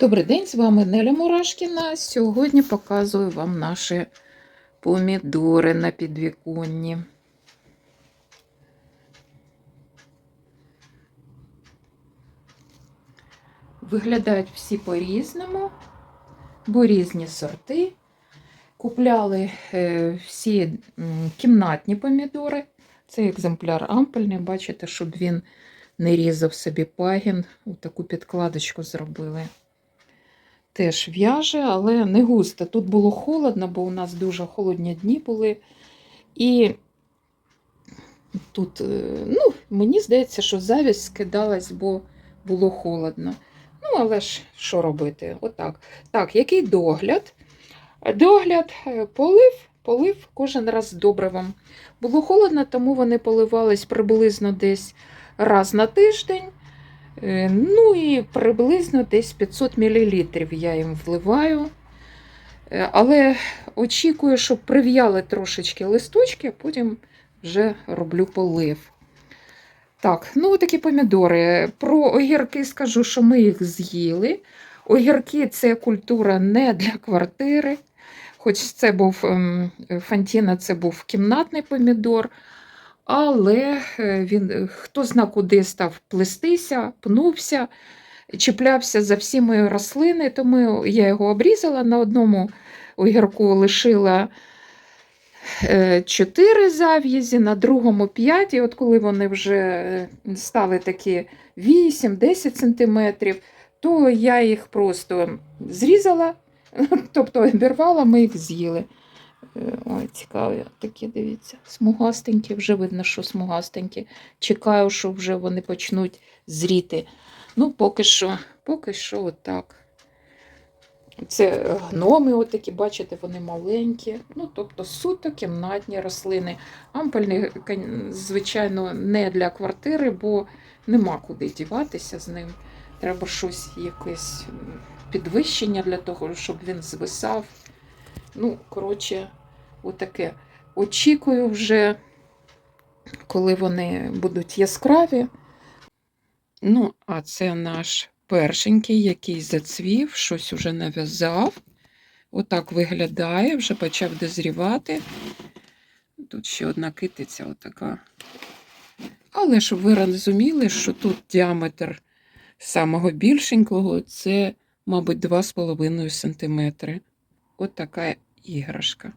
Добрий день, з вами Неля Мурашкіна. Сьогодні показую вам наші помідори на підвіконні. Виглядають всі по-різному, бо різні сорти. Купляли е, всі кімнатні помідори. Це екземпляр ампельний. Бачите, щоб він не різав собі пагін. Таку підкладочку зробили. Теж в'яже, але не густо. Тут було холодно, бо у нас дуже холодні дні були. І тут, е, ну, мені здається, що завість скидалась, бо було холодно. Ну, але ж що робити? Отак. Так, який догляд? Догляд, е, полив, полив кожен раз добривом. Було холодно, тому вони поливались приблизно десь раз на тиждень. Е, Ну і приблизно десь 500 мл я їм вливаю. Е, Але очікую, щоб прив'яли трошечки листочки, а потім вже роблю полив. Так, ну такі помідори. Про огірки скажу, що ми їх з'їли. Огірки це культура не для квартири. Хоч це був ем, Фантіна, це був кімнатний помідор. Але е, він е, хто зна куди став плестися, пнувся, чіплявся за всі мої рослини, тому я його обрізала. На одному огірку лишила е, 4 зав'язі, на другому 5. І от коли вони вже стали такі 8-10 сантиметрів, то я їх просто зрізала, тобто обірвала, ми їх з'їли. Е, Ой, цікаві такі, дивіться, смугастенькі, вже видно, що смугастенькі. Чекаю, що вже вони почнуть зріти. Ну, поки що, поки що отак. Це гноми, отакі, бачите, вони маленькі. Ну, тобто суто кімнатні рослини. Ампельний, звичайно, не для квартири, бо нема куди діватися з ним. Треба щось, якесь підвищення для того, щоб він звисав. Ну, коротше, отаке. Очікую вже, коли вони будуть яскраві. Ну, а це наш першенький, який зацвів, щось уже нав'язав. Отак виглядає, вже почав дозрівати. Тут ще одна китиця отака. Але щоб ви розуміли, що тут діаметр самого більшенького це, мабуть, 2,5 см. От така іграшка.